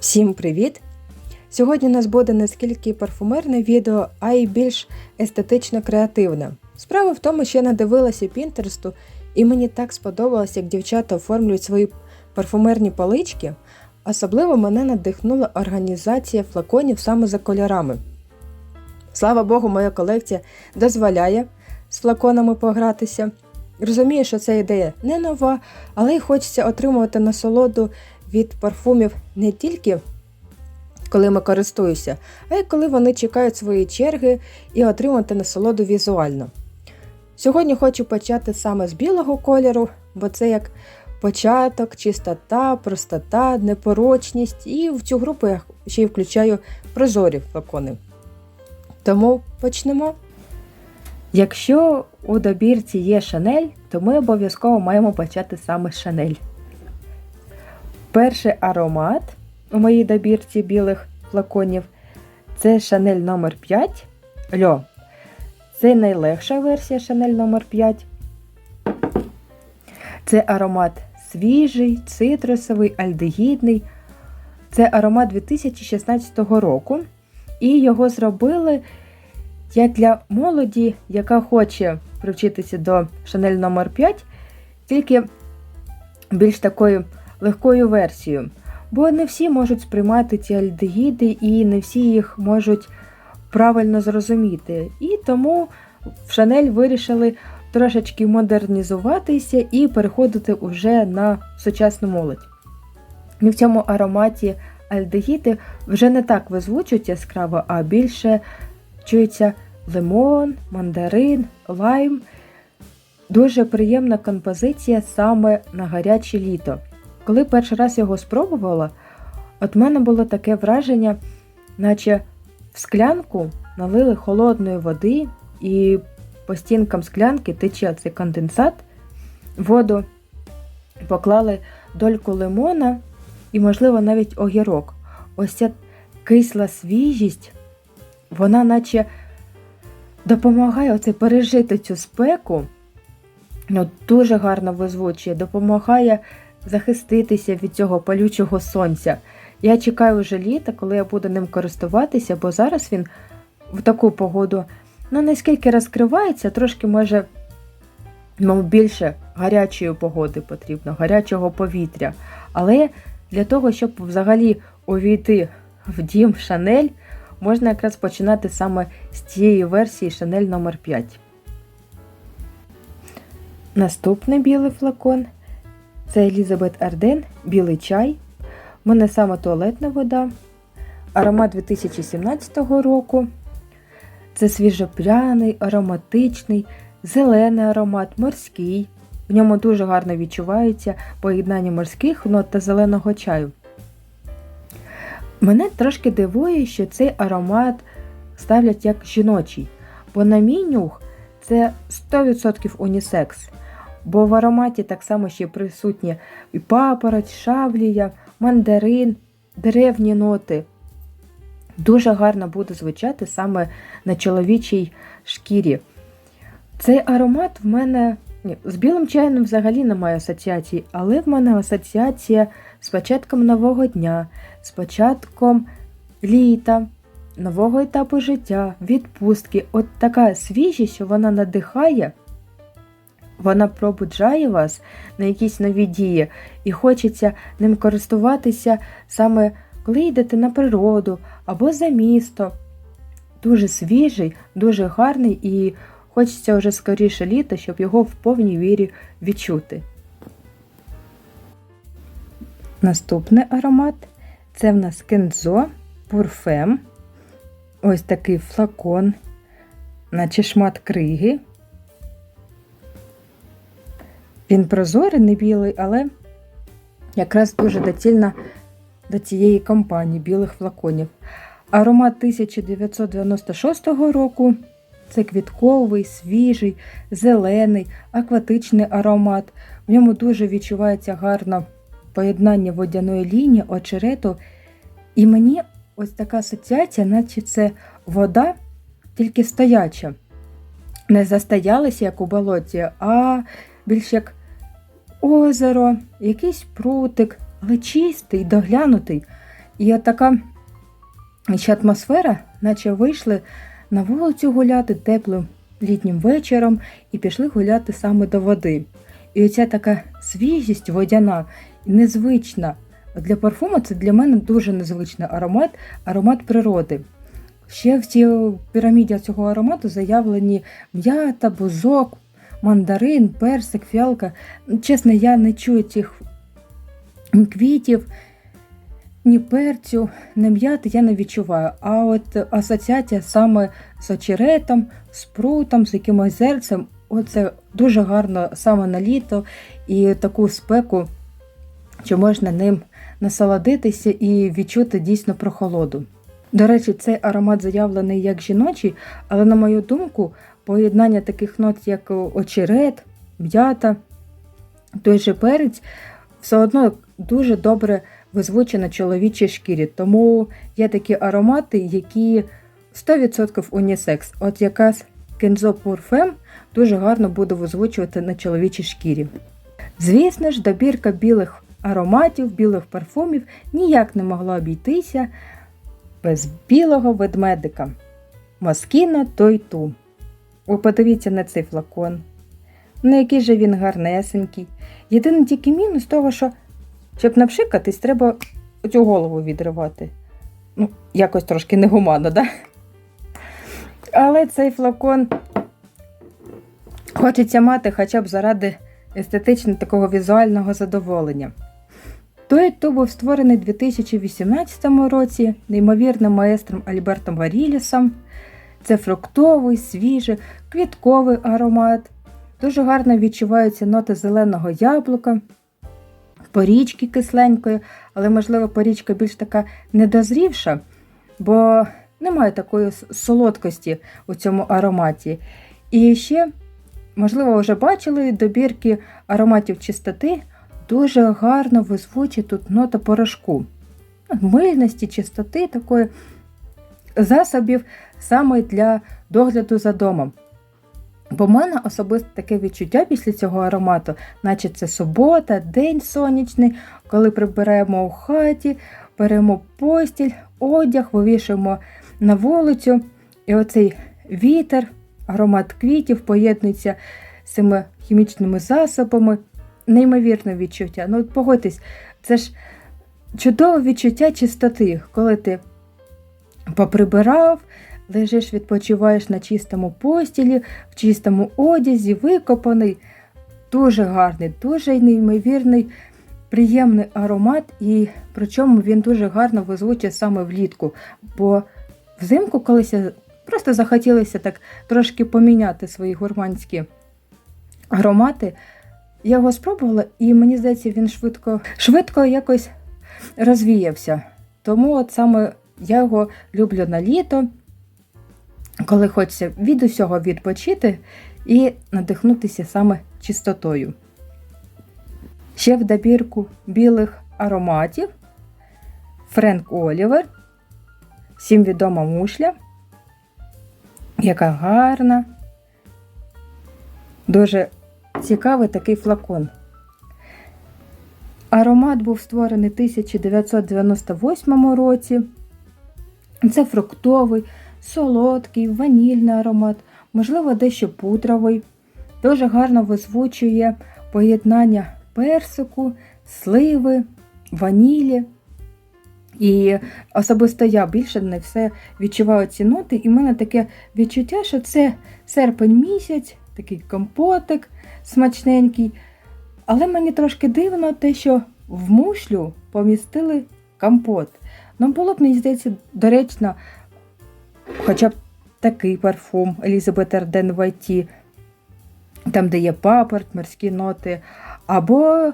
Всім привіт! Сьогодні у нас буде не скільки парфумерне відео, а й більш естетично креативне. Справа в тому, що я надивилася Пінтересту, і мені так сподобалось, як дівчата оформлюють свої парфумерні палички. Особливо мене надихнула організація флаконів саме за кольорами. Слава Богу, моя колекція дозволяє з флаконами погратися. Розумію, що ця ідея не нова, але й хочеться отримувати насолоду від парфумів не тільки коли ми користуюся, а й коли вони чекають свої черги і отримати насолоду візуально. Сьогодні хочу почати саме з білого кольору, бо це як початок, чистота, простота, непорочність, і в цю групу я ще й включаю прозорі флакони. Тому почнемо. Якщо у добірці є шанель, то ми обов'язково маємо почати саме з шанель. Перший аромат у моїй добірці білих флаконів це Шанель номер 5 Льо. Це найлегша версія Шанель номер 5 Це аромат свіжий, цитрусовий, альдегідний. Це аромат 2016 року. І його зробили як для молоді, яка хоче привчитися до Шанель номер 5 тільки більш такою легкою версією. Бо не всі можуть сприймати ці альдегіди і не всі їх можуть правильно зрозуміти. І тому в Шанель вирішили трошечки модернізуватися і переходити уже на сучасну молодь. І в цьому ароматі альдегіди вже не так визвучують яскраво, а більше чується лимон, мандарин, лайм. Дуже приємна композиція саме на гаряче літо. Коли перший раз його спробувала, от мене було таке враження, наче в склянку налили холодної води, і по стінкам склянки тече цей конденсат, воду поклали дольку лимона і, можливо, навіть огірок. Ось ця кисла свіжість, вона наче допомагає оце пережити цю спеку. Ну, Дуже гарно визвучує, допомагає захиститися від цього палючого сонця. Я чекаю вже літа, коли я буду ним користуватися, бо зараз він в таку погоду ну, наскільки розкривається, трошки може ну, більше гарячої погоди потрібно, гарячого повітря. Але для того, щоб взагалі увійти в дім Шанель, можна якраз починати саме з цієї версії Шанель номер 5 Наступний білий флакон це Елізабет Арден, білий чай. У мене саме туалетна вода. Аромат 2017 року. Це свіжопряний, ароматичний, зелений аромат, морський. В ньому дуже гарно відчувається поєднання морських нот та зеленого чаю. Мене трошки дивує, що цей аромат ставлять як жіночий, бо на мій нюх це 100% унісекс. Бо в ароматі так само ще присутні і папороть, шавлія, мандарин, деревні ноти. Дуже гарно буде звучати саме на чоловічій шкірі. Цей аромат в мене з білим чаєм взагалі немає асоціації, але в мене асоціація з початком нового дня, з початком літа, нового етапу життя, відпустки. От така свіжість, що вона надихає. Вона пробуджає вас на якісь нові дії, і хочеться ним користуватися саме коли йдете на природу або за місто. Дуже свіжий, дуже гарний і хочеться вже скоріше літа, щоб його в повній вірі відчути. Наступний аромат це в нас кензо Пурфем. Ось такий флакон, наче шмат криги. Він прозорий, не білий, але якраз дуже доцільна до цієї компанії білих флаконів. Аромат 1996 року це квітковий, свіжий, зелений, акватичний аромат. В ньому дуже відчувається гарне поєднання водяної лінії, очерету. І мені ось така асоціація, наче це вода, тільки стояча. не застоялися, як у болоті, а більш як озеро, якийсь прутик, але чистий, доглянутий. І от така ще атмосфера, наче вийшли на вулицю гуляти теплим літнім вечором і пішли гуляти саме до води. І оця така свіжість водяна, незвична. Для парфуму це для мене дуже незвичний аромат, аромат природи. Ще в цій піраміді цього аромату заявлені м'ята, бузок, мандарин, персик, фіалка. Чесно, я не чую цих квітів, ні перцю, ні м'яти я не відчуваю. А от асоціація саме з очеретом, з прутом, з якимось зерцем, оце дуже гарно саме на літо і таку спеку, що можна ним насолодитися і відчути дійсно прохолоду. До речі, цей аромат заявлений як жіночий, але, на мою думку, поєднання таких нот, як очерет, м'ята, той же перець, все одно дуже добре визвуче на чоловічій шкірі. Тому є такі аромати, які 100% унісекс. От якраз Kenzo Parfum дуже гарно буде визвучувати на чоловічій шкірі. Звісно ж, добірка білих ароматів, білих парфумів ніяк не могла обійтися без білого ведмедика. Москіно той ту. Ви подивіться на цей флакон. Ну, який же він гарнесенький. Єдиний тільки мінус того, що, щоб напшикатись, треба цю голову відривати. Ну, якось трошки негуманно, да? Але цей флакон хочеться мати хоча б заради естетично такого візуального задоволення. Туб був створений у 2018 році неймовірним маестром Альбертом Варілісом. Це фруктовий, свіжий, квітковий аромат. Дуже гарно відчуваються ноти зеленого яблука, порічки кисленької, але, можливо, порічка більш така недозрівша, бо немає такої солодкості у цьому ароматі. І ще, можливо, вже бачили добірки ароматів чистоти. Дуже гарно визвучить тут нота порошку. Мильності, чистоти такої засобів саме для догляду за домом. Бо в мене особисто таке відчуття після цього аромату, наче це субота, день сонячний, коли прибираємо у хаті, беремо постіль, одяг, вивішуємо на вулицю. І оцей вітер, аромат квітів поєднується з цими хімічними засобами. Неймовірне відчуття. Ну, погодьтесь, це ж чудове відчуття чистоти, коли ти поприбирав, лежиш, відпочиваєш на чистому постілі, в чистому одязі, викопаний. Дуже гарний, дуже неймовірний, приємний аромат, і причому він дуже гарно визвучить саме влітку. Бо взимку колись просто захотілося так трошки поміняти свої гурманські аромати. Я його спробувала, і мені здається, він швидко швидко якось розвіявся. Тому от саме я його люблю на літо, коли хочеться від усього відпочити і надихнутися саме чистотою. Ще в добірку білих ароматів Френк Олівер, всім відома мушля, яка гарна, дуже цікавий такий флакон. Аромат був створений в 1998 році. Це фруктовий, солодкий, ванільний аромат, можливо, дещо пудровий. Дуже гарно визвучує поєднання персику, сливи, ванілі. І особисто я більше не все відчуваю ці ноти, і в мене таке відчуття, що це серпень місяць, такий компотик смачненький. Але мені трошки дивно те, що в мушлю помістили компот. Ну, було б, мені здається, доречно, хоча б такий парфум Елізабет Арден Вайті, там, де є папорт, морські ноти, або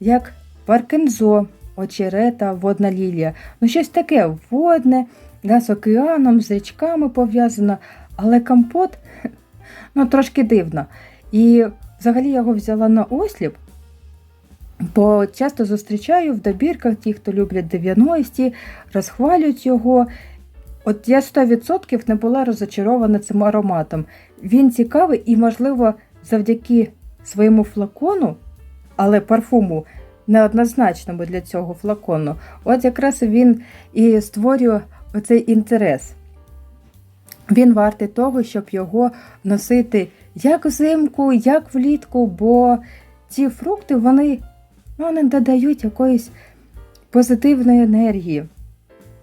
як паркензо, очерета, водна лілія. Ну, щось таке водне, да, з океаном, з річками пов'язано, але компот ну, трошки дивно. І взагалі я його взяла на осліп, бо часто зустрічаю в добірках ті, хто люблять 90-ті, розхвалюють його. От я 100% не була розочарована цим ароматом. Він цікавий і, можливо, завдяки своєму флакону, але парфуму неоднозначному для цього флакону, от якраз він і створює оцей інтерес. Він вартий того, щоб його носити як взимку, як влітку, бо ці фрукти вони, ну, вони додають якоїсь позитивної енергії.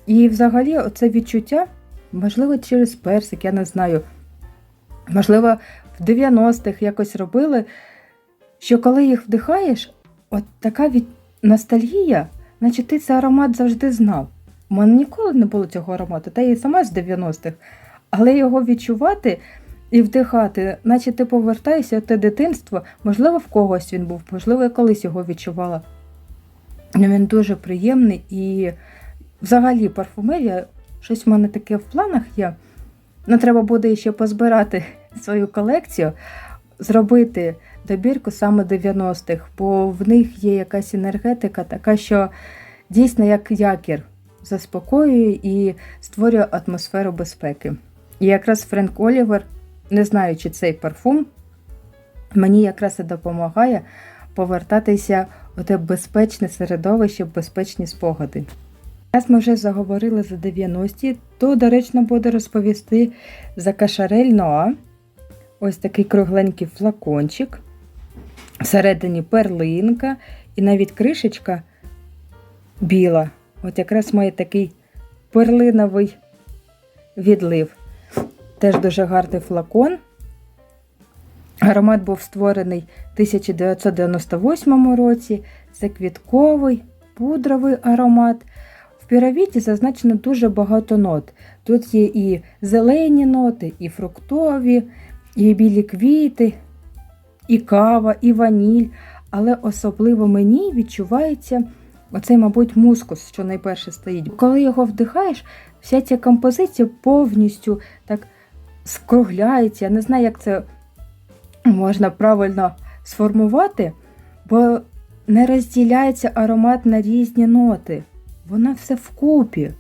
І взагалі оце відчуття, можливо, через персик, я не знаю. Можливо, в 90-х якось робили, що коли їх вдихаєш, от така від... ностальгія, наче ти цей аромат завжди знав. У мене ніколи не було цього аромату, та я і сама з 90-х. Але його відчувати і вдихати, наче ти повертаєшся в те дитинство, можливо, в когось він був, можливо, я колись його відчувала. Він дуже приємний і взагалі парфумерія, щось в мене таке в планах є. Ну, треба буде ще позбирати свою колекцію, зробити добірку саме 90-х, бо в них є якась енергетика, така, що дійсно як якір заспокоює і створює атмосферу безпеки. І якраз Френк Олівер, не знаючи цей парфум, мені якраз і допомагає повертатися у те безпечне середовище, в безпечні спогади. Раз ми вже заговорили за 90-ті, то доречно буде розповісти за кашарель Ноа. Ось такий кругленький флакончик. Всередині перлинка і навіть кришечка біла. От якраз має такий перлиновий відлив. Теж дуже гарний флакон. Аромат був створений в 1998 році. Це квітковий, пудровий аромат. В піравіті зазначено дуже багато нот. Тут є і зелені ноти, і фруктові, і білі квіти, і кава, і ваніль. Але особливо мені відчувається оцей, мабуть, мускус, що найперше стоїть. Коли його вдихаєш, вся ця композиція повністю так скругляється. Я не знаю, як це можна правильно сформувати, бо не розділяється аромат на різні ноти. Воно все вкупі.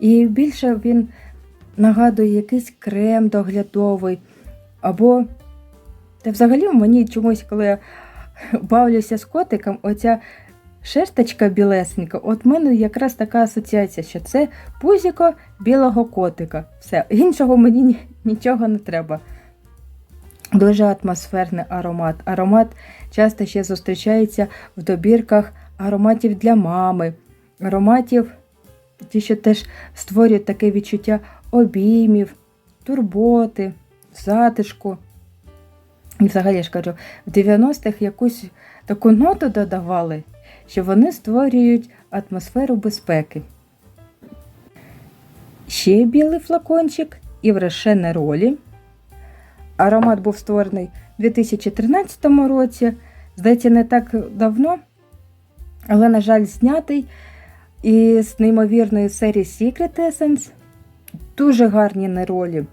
І більше він нагадує якийсь крем доглядовий. Або, та взагалі мені чомусь, коли я бавлюся з котиком, оця шерсточка білесенька, от в мене якраз така асоціація, що це пузіко білого котика. Все, іншого мені нічого не треба. Дуже атмосферний аромат. Аромат часто ще зустрічається в добірках ароматів для мами, ароматів, ті, що теж створюють таке відчуття обіймів, турботи, затишку. І взагалі я ж кажу, в 90-х якусь таку ноту додавали, що вони створюють атмосферу безпеки. Ще білий флакончик і в Рошене ролі. Аромат був створений у 2013 році. Здається, не так давно, але, на жаль, знятий із неймовірної серії Secret Essence. Дуже гарні неролі.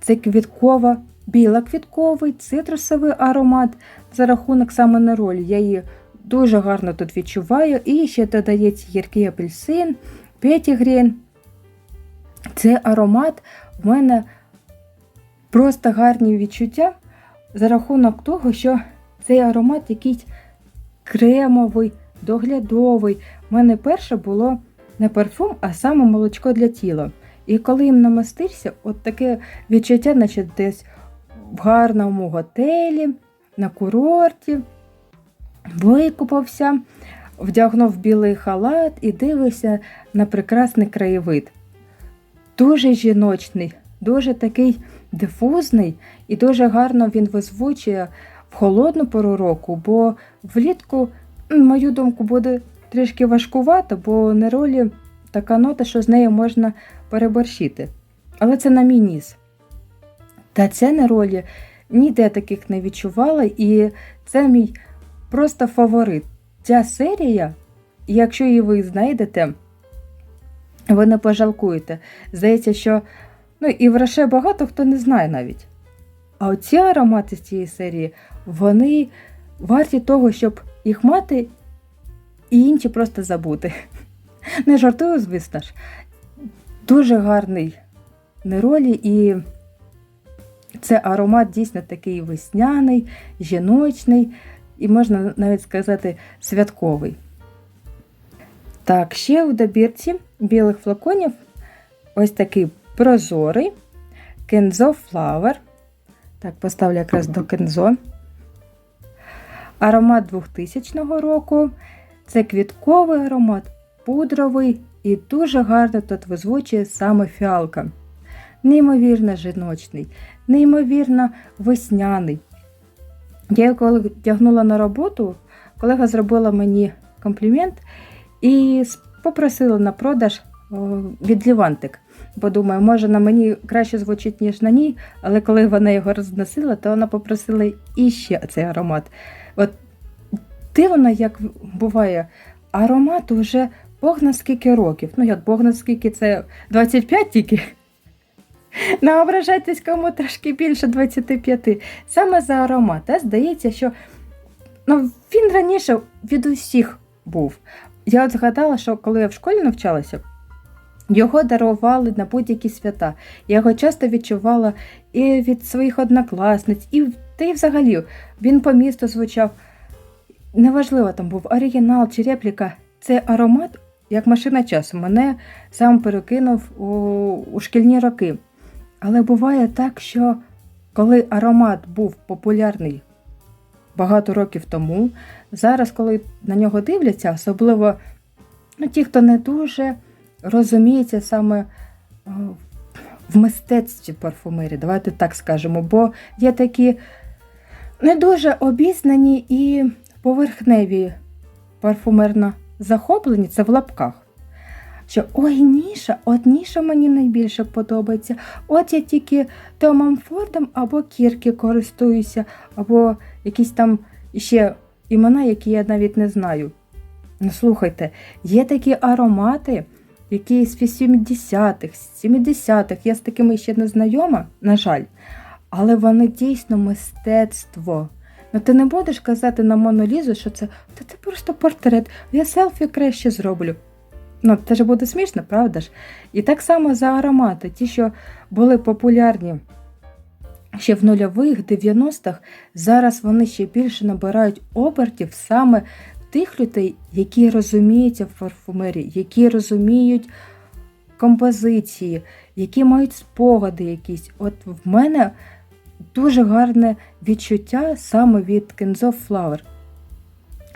Це квіткова, біла квітковий, цитрусовий аромат за рахунок саме неролі. Я її дуже гарно тут відчуваю. І ще додається гіркий апельсин, п'ятігрін. Цей аромат в мене просто гарні відчуття за рахунок того, що цей аромат якийсь кремовий, доглядовий. У мене перше було не парфум, а саме молочко для тіла. І коли їм намастився, от таке відчуття, наче десь в гарному готелі, на курорті, викупався, вдягнув білий халат і дивився на прекрасний краєвид. Дуже жіночний, дуже такий дифузний і дуже гарно він визвучує в холодну пору року, бо влітку, мою думку, буде трішки важкувато, бо на ролі така нота, що з нею можна переборщити. Але це на мій ніс. Та це на ролі ніде таких не відчувала, і це мій просто фаворит. Ця серія, якщо її ви знайдете, ви не пожалкуєте. Здається, що ну, і в Роше багато хто не знає навіть. А оці аромати з цієї серії, вони варті того, щоб їх мати і інші просто забути. Не жартую, звісно ж. Дуже гарний неролі, і це аромат дійсно такий весняний, жіночний і можна навіть сказати святковий. Так, ще у добірці білих флаконів ось такий прозорий Kenzo Flower. Так, поставлю якраз до Kenzo. Аромат 2000 року. Це квітковий аромат, пудровий і дуже гарно тут визвучує саме фіалка. Неймовірно жіночний, неймовірно весняний. Я коли вдягнула на роботу, колега зробила мені комплімент і попросила на продаж від Лівантик. Бо думаю, може на мені краще звучить, ніж на ній, але коли вона його розносила, то вона попросила іще цей аромат. От дивно, як буває, аромат вже Бог на скільки років. Ну, як Бог на скільки це 25 тільки. Не ображайтесь кому трошки більше 25. Саме за аромат. А здається, що ну, він раніше від усіх був. Я от згадала, що коли я в школі навчалася, його дарували на будь-які свята. Я його часто відчувала і від своїх однокласниць, і та й взагалі він по місту звучав. Неважливо, там був оригінал чи репліка. Цей аромат, як машина часу, мене сам перекинув у, у шкільні роки. Але буває так, що коли аромат був популярний багато років тому, зараз, коли на нього дивляться, особливо ну, ті, хто не дуже розуміється саме в мистецтві парфумерії, давайте так скажемо, бо є такі не дуже обізнані і поверхневі парфумерно захоплені, це в лапках. Що ой, ніша, от ніша мені найбільше подобається. От я тільки Томом Фордом або Кірки користуюся, або якісь там ще імена, які я навіть не знаю. Ну, слухайте, є такі аромати, які з 80-х, 70-х, я з такими ще не знайома, на жаль, але вони дійсно мистецтво. Ну ти не будеш казати на Монолізу, що це та це просто портрет, я селфі краще зроблю. Ну, це ж буде смішно, правда ж? І так само за аромати, ті, що були популярні ще в нульових, 90-х, зараз вони ще більше набирають обертів саме тих людей, які розуміються в парфумерії, які розуміють композиції, які мають спогади якісь. От в мене дуже гарне відчуття саме від Kenzo Flower.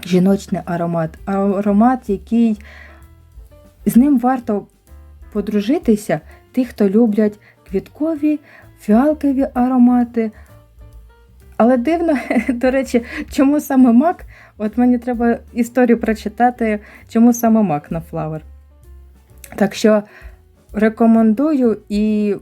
Жіночний аромат. Аромат, який з ним варто подружитися ті, хто люблять квіткові, фіалкові аромати. Але дивно, до речі, чому саме мак? От мені треба історію прочитати, чому саме мак на флавер. Так що рекомендую і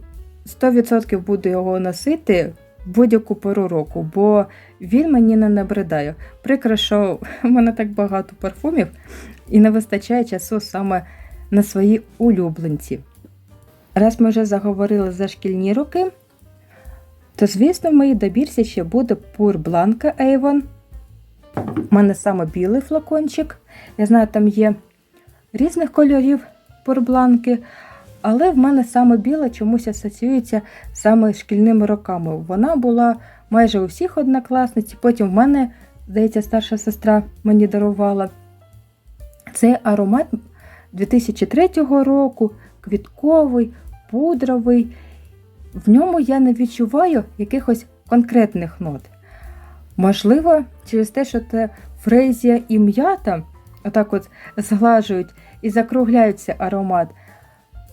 100% буду його носити будь-яку пору року, бо він мені не набридає. Прикро, що в мене так багато парфумів і не вистачає часу саме на свої улюбленці. Раз ми вже заговорили за шкільні роки, то, звісно, в моїй добірці ще буде Pur Blanca Avon. У мене саме білий флакончик. Я знаю, там є різних кольорів пурбланки, але в мене саме біла чомусь асоціюється саме з шкільними роками. Вона була майже у всіх однокласниць, потім в мене, здається, старша сестра мені дарувала. Цей аромат 2003 року, квітковий, пудровий. В ньому я не відчуваю якихось конкретних нот. Можливо, через те, що це фрезія і м'ята отак от зглажують і закругляються аромат.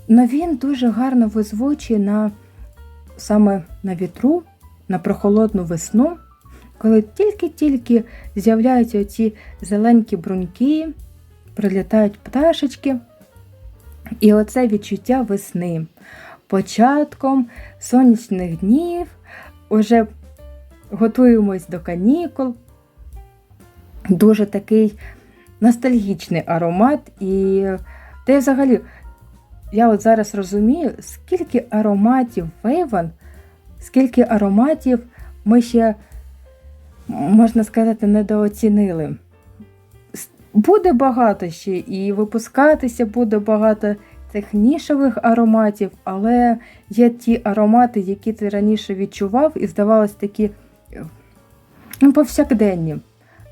Но він дуже гарно визвучує на саме на вітру, на прохолодну весну, коли тільки-тільки з'являються оці зеленькі бруньки, прилітають пташечки. І оце відчуття весни. Початком сонячних днів уже готуємось до канікул. Дуже такий ностальгічний аромат. І та взагалі, я от зараз розумію, скільки ароматів Вейван, скільки ароматів ми ще, можна сказати, недооцінили. Буде багато ще і випускатися буде багато цих нішових ароматів, але є ті аромати, які ти раніше відчував, і здавалось такі е, ну, повсякденні.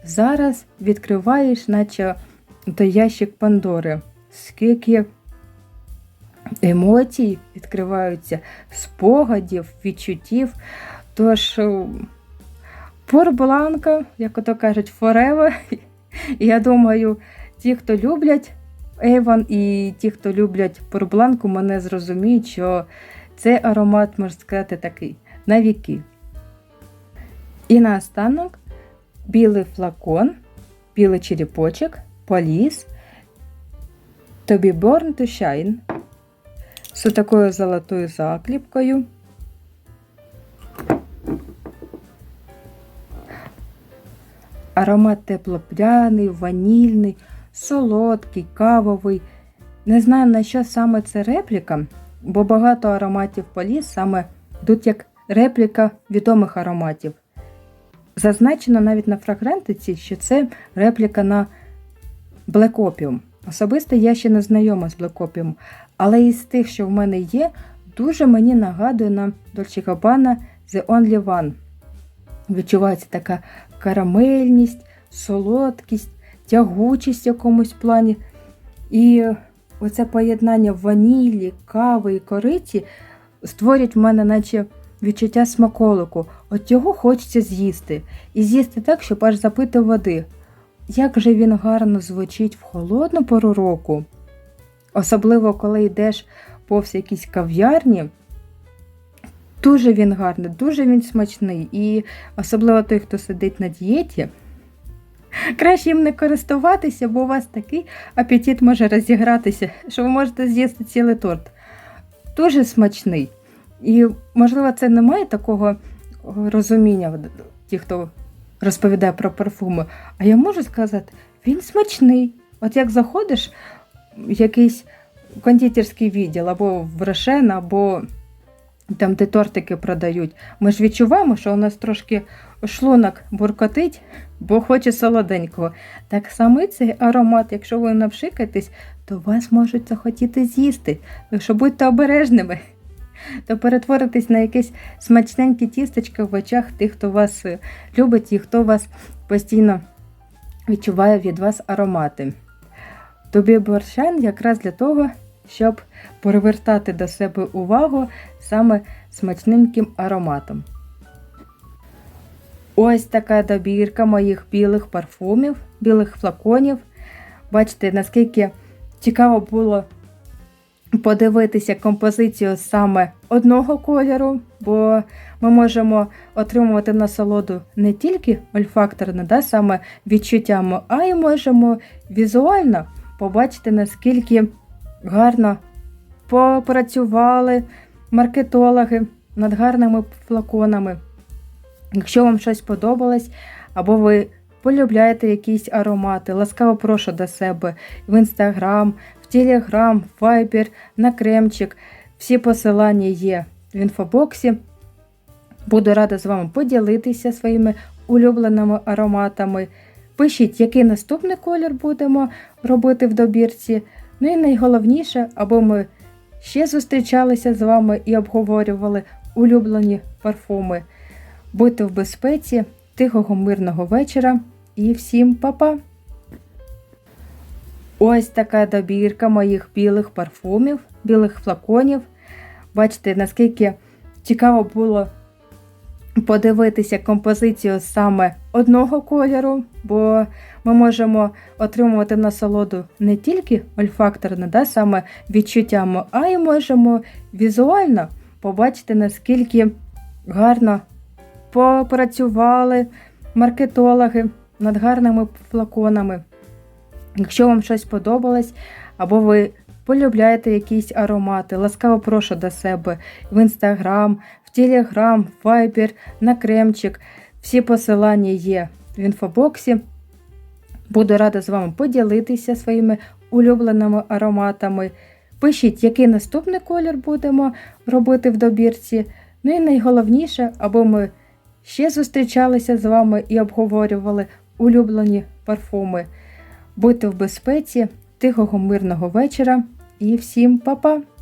Зараз відкриваєш, наче той ящик Пандори. Скільки емоцій відкриваються, спогадів, відчуттів. Тож, порбланка, як ото кажуть, forever. Я думаю, ті, хто люблять Avon і ті, хто люблять порбланку, мене зрозуміють, що цей аромат, можна сказати, такий на віки. І наостанок білий флакон, білий черепочок, поліс, тобі Born to Shine з такою золотою закліпкою. Аромат теплопряний, ванільний, солодкий, кавовий. Не знаю, на що саме це репліка, бо багато ароматів поліс саме йдуть як репліка відомих ароматів. Зазначено навіть на фрагрантиці, що це репліка на Black Opium. Особисто я ще не знайома з Black Opium, але із тих, що в мене є, дуже мені нагадує на Dolce Gabbana The Only One. Відчувається така карамельність, солодкість, тягучість в якомусь плані. І оце поєднання ванілі, кави і кориці створюють в мене, наче відчуття смаколику. От його хочеться з'їсти. І з'їсти так, щоб аж запити води. Як же він гарно звучить в холодну пору року. Особливо, коли йдеш повз якісь кав'ярні. Дуже він гарний, дуже він смачний. І особливо той, хто сидить на дієті. Краще їм не користуватися, бо у вас такий апетит може розігратися, що ви можете з'їсти цілий торт. Дуже смачний. І, можливо, це не має такого розуміння, ті, хто розповідає про парфуми. А я можу сказати, він смачний. От як заходиш в якийсь кондитерський відділ, або в Рошен, або там, де тортики продають, ми ж відчуваємо, що у нас трошки шлунок буркотить, бо хоче солоденького. Так само цей аромат, якщо ви навшикаєтесь, то вас можуть захотіти з'їсти. Якщо будьте обережними, то перетворитесь на якесь смачненьке тістечко в очах тих, хто вас е, любить і хто вас постійно відчуває від вас аромати. Тобі борщан якраз для того, щоб привертати до себе увагу саме смачненьким ароматом. Ось така добірка моїх білих парфумів, білих флаконів. Бачите, наскільки цікаво було подивитися композицію саме одного кольору, бо ми можемо отримувати насолоду не тільки ольфакторно, да, саме відчуттями, а й можемо візуально побачити, наскільки гарно попрацювали маркетологи над гарними флаконами. Якщо вам щось подобалось, або ви полюбляєте якісь аромати, ласкаво прошу до себе в інстаграм, в телеграм, в вайбер, на кремчик. Всі посилання є в інфобоксі. Буду рада з вами поділитися своїми улюбленими ароматами. Пишіть, який наступний колір будемо робити в добірці. Ну і найголовніше, аби ми ще зустрічалися з вами і обговорювали улюблені парфуми. Будьте в безпеці, тихого, мирного вечора і всім па-па! Ось така добірка моїх білих парфумів, білих флаконів. Бачите, наскільки цікаво було подивитися композицію саме одного кольору, бо ми можемо отримувати насолоду не тільки ольфакторно, да, саме відчуттями, а й можемо візуально побачити, наскільки гарно попрацювали маркетологи над гарними флаконами. Якщо вам щось подобалось, або ви полюбляєте якісь аромати, ласкаво прошу до себе в інстаграм, в в вайбер, на кремчик. Всі посилання є в інфобоксі. Буду рада з вами поділитися своїми улюбленими ароматами. Пишіть, який наступний колір будемо робити в добірці. Ну і найголовніше, аби ми ще зустрічалися з вами і обговорювали улюблені парфуми. Будьте в безпеці, тихого, мирного вечора і всім па-па!